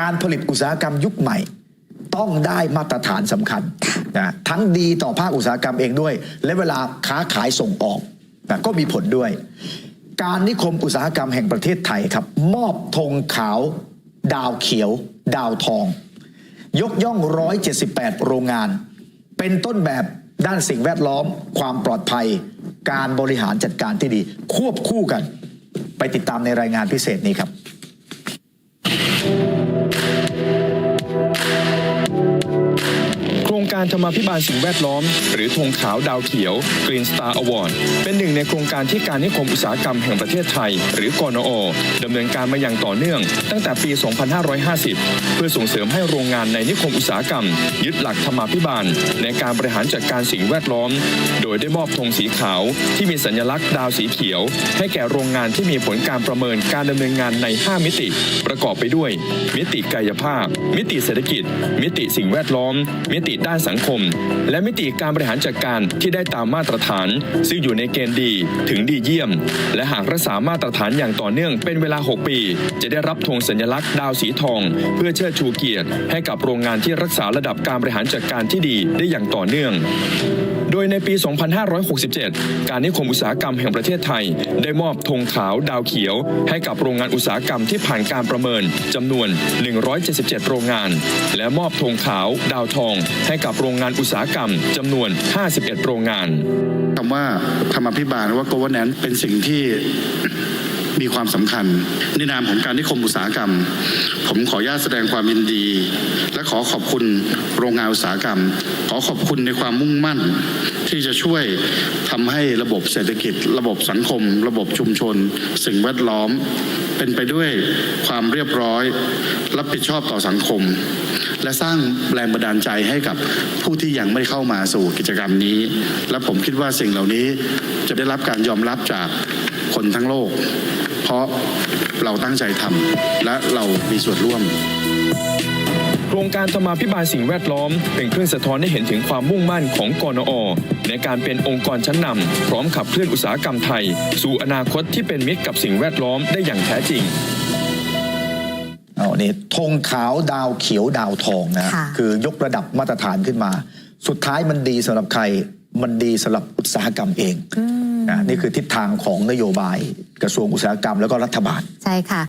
การผลิตอุตสาหกรรมยุคใหม่ ต้องได้มาตรฐานสำคัญนะทั้งดีต่อภาคอุตสาหกรรมเองด้วย และเวลาค้าขายส่งออกนะก็มีผลด้วย การนิคมอุตสาหกรรมแห่งประเทศไทยครับ มอบธงขาว ดาวเขียว ดาวทอง ยกย่อง 178 โรงงาน เป็นต้นแบบด้านสิ่งแวดล้อม ความปลอดภัย การบริหารจัดการที่ดี ควบคู่กัน ไปติดตามในรายงานพิเศษนี้ครับารธรรมาภิบาลสิ่งแวดล้อม หรือธงขาวดาวเขียว Green Star Award เป็นหนึ่งในโครงการที่การนิคมอุตสาหกรรมแห่งประเทศไทย หรือกนอดำเนินการมาอย่างต่อเนื่อง ตั้งแต่ปี 2550 เพื่อส่งเสริมให้โรงงานในนิคมอุตสาหกรรม ยึดหลักธรรมาภิบาล ในการบริหารจัดการสิ่งแวดล้อม โดยได้มอบธงสีขาวที่มีสัญลักษณ์ดาวสีเขียว ให้แก่โรงงานที่มีผลการประเมินการดำเนินงานใน 5 มิติ ประกอบไปด้วย มิติกายภาพ มิติเศรษฐกิจ มิติสิ่งแวดล้อม มิติด้านสังคม และมิติการบริหารจัดการที่ได้ตามมาตรฐาน ซึ่งอยู่ในเกณฑ์ดีถึงดีเยี่ยม และหากรักษามาตรฐานอย่างต่อเนื่องเป็นเวลา 6 ปี จะได้รับธงสัญลักษณ์ดาวสีทอง เพื่อเชิดชูเกียรติ ให้กับโรงงานที่รักษาระดับการบริหารจัดการที่ดีได้อย่างต่อเนื่องโดยในปี 2567 การนิคมอุตสาหกรรมแห่งประเทศไทย ได้มอบธงขาวดาวเขียว ให้กับโรงงานอุตสาหกรรมที่ผ่านการประเมินจำนวน 177 โรงงาน และมอบธงขาวดาวทอง ให้กับโรงงานอุตสาหกรรมจำนวน 51 โรงงานคำว่าธรรมาภิบาลว่า governance เป็นสิ่งที่มีความสำคัญในนามของการนิคมอุตสาหกรรม ผมขออนุญาตแสดงความยินดี และขอขอบคุณโรงงานอุตสาหกรรม ขอขอบคุณในความมุ่งมั่น ที่จะช่วยทำให้ระบบเศรษฐกิจ ระบบสังคม ระบบชุมชน สิ่งแวดล้อม เป็นไปด้วยความเรียบร้อย รับผิดชอบต่อสังคม และสร้างแรงบันดาลใจให้กับผู้ที่ยังไม่เข้ามาสู่กิจกรรมนี้ และผมคิดว่าสิ่งเหล่านี้จะได้รับการยอมรับจากคนทั้งโลก เพราะเราตั้งใจทำและเรามีส่วนร่วมโครงการธรรมาภิบาลสิ่งแวดล้อม เป็นเครื่องสะท้อนให้เห็นถึงความมุ่งมั่นของกนอ ในการเป็นองค์กรชั้นนำพร้อมขับเคลื่อนอุตสาหกรรมไทย สู่อนาคตที่เป็นมิตรกับสิ่งแวดล้อมได้อย่างแท้จริง นี่ธงขาวดาวเขียวดาวทองนะฮะค่ะคือยกระดับมาตรฐานขึ้นมา สุดท้ายมันดีสำหรับใครมันดีสำหรับอุตสาหกรรมเองนะนี่คือทิศทางของนโยบายกระทรวงอุตสาหกรรมแล้วก็รัฐบาล ใช่ค่ะ